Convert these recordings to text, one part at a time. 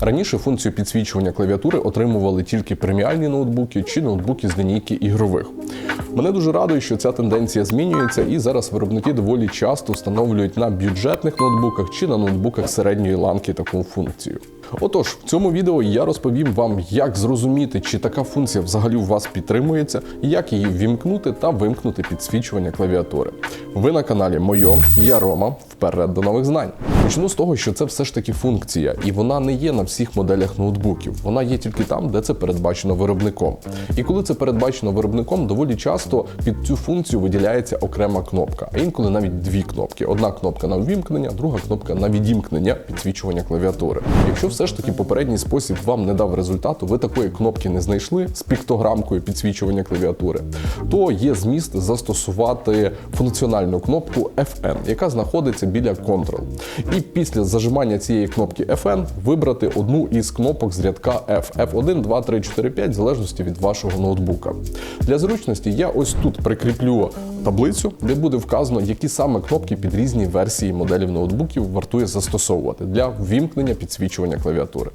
Раніше функцію підсвічування клавіатури отримували тільки преміальні ноутбуки чи ноутбуки з лінійки ігрових. Мене дуже радує, що ця тенденція змінюється, і зараз виробники доволі часто встановлюють на бюджетних ноутбуках чи на ноутбуках середньої ланки таку функцію. Отож, в цьому відео я розповім вам, як зрозуміти, чи така функція взагалі у вас підтримується, як її ввімкнути та вимкнути підсвічування клавіатури. Ви на каналі Мойо, я Рома. Вперед до нових знань. Почну з того, що це все ж таки функція, і вона не є на всіх моделях ноутбуків. Вона є тільки там, де це передбачено виробником. І коли це передбачено виробником, доволі часто під цю функцію виділяється окрема кнопка, а інколи навіть дві кнопки: одна кнопка на увімкнення, друга кнопка на відімкнення підсвічування клавіатури. Якщо все ж таки попередній спосіб вам не дав результату, ви такої кнопки не знайшли з піктограмкою підсвічування клавіатури, то є зміст застосувати функціональну кнопку FN, яка знаходиться біля Ctrl. І після зажимання цієї кнопки FN вибрати одну із кнопок з рядка F. F1, 2, 3, 4, 5, в залежності від вашого ноутбука. Для зручності я ось тут прикріплю таблицю, де буде вказано, які саме кнопки під різні версії моделів ноутбуків вартує застосовувати для ввімкнення підсвічування клавіатури.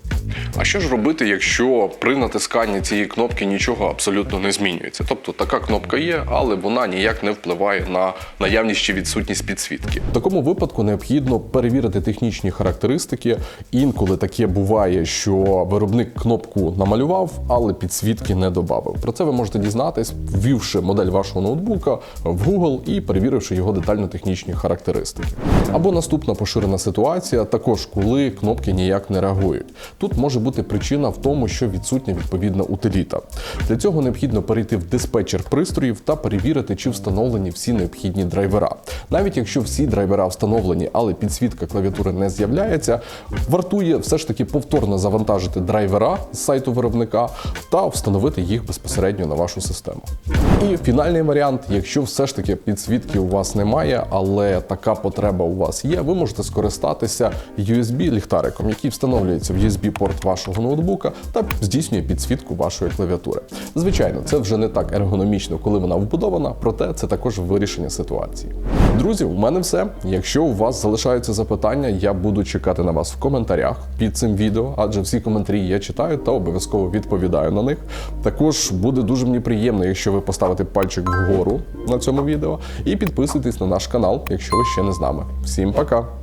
А що ж робити, якщо при натисканні цієї кнопки нічого абсолютно не змінюється? Тобто така кнопка є, але вона ніяк не впливає на наявність чи відсутність підсвітки. В такому випадку необхідно перевірити технічні характеристики. Інколи таке буває, що виробник кнопку намалював, але підсвітки не додав. Про це ви можете дізнатись, ввівши модель вашого ноутбука в Google і перевіривши його детально технічні характеристики. Або наступна поширена ситуація, також коли кнопки ніяк не реагують. Тут може бути причина в тому, що відсутня відповідна утиліта. Для цього необхідно перейти в диспетчер пристроїв та перевірити, чи встановлені всі необхідні драйвера. Навіть якщо всі драйвера встановлені, але підсвітка клавіатури не з'являється, вартує все ж таки повторно завантажити драйвера з сайту виробника та встановити їх безпосередньо на вашу систему. І фінальний варіант, якщо все ж таки підсвітки у вас немає, але така потреба у вас є, ви можете скористатися USB-ліхтариком, який встановлюється в USB-порт вашого ноутбука та здійснює підсвітку вашої клавіатури. Звичайно, це вже не так ергономічно, коли вона вбудована, проте це також вирішення ситуації. Друзі, у мене все. Якщо у вас залишаються запитання, я буду чекати на вас в коментарях під цим відео, адже всі коментарі я читаю та обов'язково відповідаю на них. Також буде дуже мені приємно, якщо ви поставите пальчик вгору на цьому відео і підписуйтесь на наш канал, якщо ви ще не з нами. Всім пока!